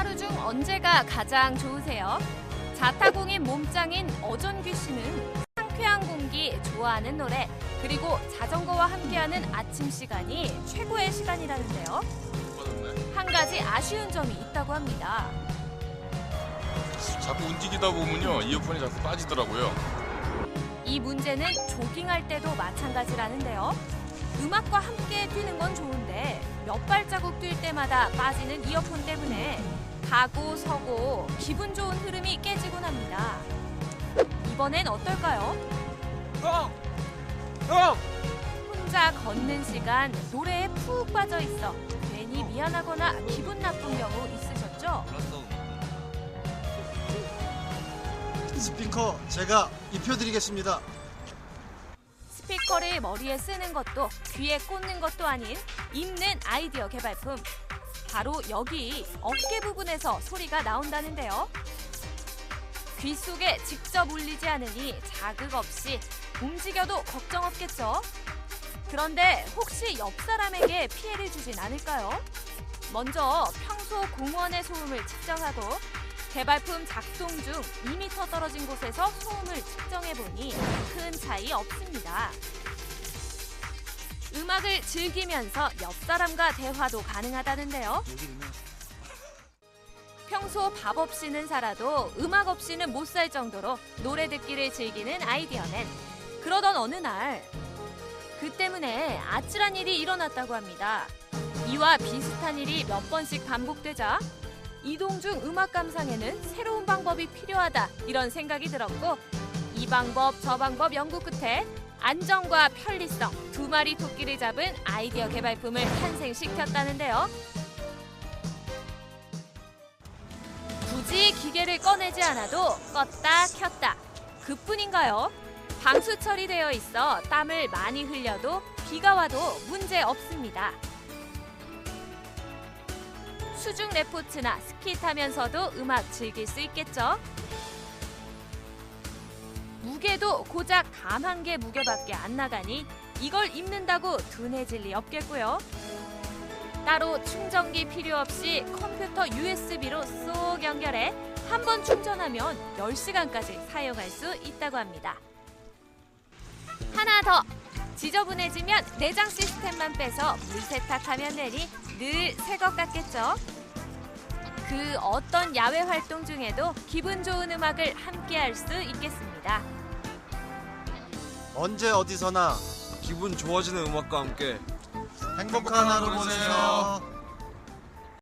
하루 중 언제가 가장 좋으세요? 자타공인 몸짱인 어전규 씨는 상쾌한 공기, 좋아하는 노래, 그리고 자전거와 함께하는 아침 시간이 최고의 시간이라는데요. 한 가지 아쉬운 점이 있다고 합니다. 자꾸 움직이다 보면요 이어폰이 자꾸 빠지더라고요. 이 문제는 조깅할 때도 마찬가지라는데요. 음악과 함께 뛰는 건 좋은데 몇 발자국 뛸 때마다 빠지는 이어폰 때문에 가고 서고 기분 좋은 흐름이 깨지곤 합니다. 이번엔 어떨까요? 형! 형! 혼자 걷는 시간 노래에 푹 빠져 있어 괜히 미안하거나 기분 나쁜 경우 있으셨죠? 스피커 제가 입혀드리겠습니다. 스피커를 머리에 쓰는 것도 귀에 꽂는 것도 아닌 입는 아이디어 개발품. 바로 여기 어깨 부분에서 소리가 나온다는데요. 귀 속에 직접 울리지 않으니 자극 없이 움직여도 걱정 없겠죠? 그런데 혹시 옆 사람에게 피해를 주진 않을까요? 먼저 평소 공원의 소음을 측정하고 개발품 작동 중 2m 떨어진 곳에서 소음을 측정해 보니 큰 차이 없습니다. 음악을 즐기면서 옆 사람과 대화도 가능하다는데요. 평소 밥 없이는 살아도 음악 없이는 못 살 정도로 노래 듣기를 즐기는 아이디어맨. 그러던 어느 날, 그 때문에 아찔한 일이 일어났다고 합니다. 이와 비슷한 일이 몇 번씩 반복되자 이동 중 음악 감상에는 새로운 방법이 필요하다 이런 생각이 들었고 이 방법 저 방법 연구 끝에 안정과 편리성 두 마리 토끼를 잡은 아이디어 개발품을 탄생시켰다는데요. 굳이 기계를 꺼내지 않아도 껐다 켰다 그뿐인가요? 방수 처리되어 있어 땀을 많이 흘려도 비가 와도 문제 없습니다. 수중 레포츠나 스키 타면서도 음악 즐길 수 있겠죠? 무게도 고작 단한개 무게밖에 안 나가니 이걸 입는다고 둔해질 리 없겠고요. 따로 충전기 필요 없이 컴퓨터 USB로 쏙 연결해 한 번 충전하면 10시간까지 사용할 수 있다고 합니다. 하나 더! 지저분해지면 내장 시스템만 빼서 물 세탁하면 되니 늘 새 것 같겠죠? 그 어떤 야외 활동 중에도 기분 좋은 음악을 함께 할 수 있겠습니다. 언제 어디서나 기분 좋아지는 음악과 함께 행복한 하루 보내세요.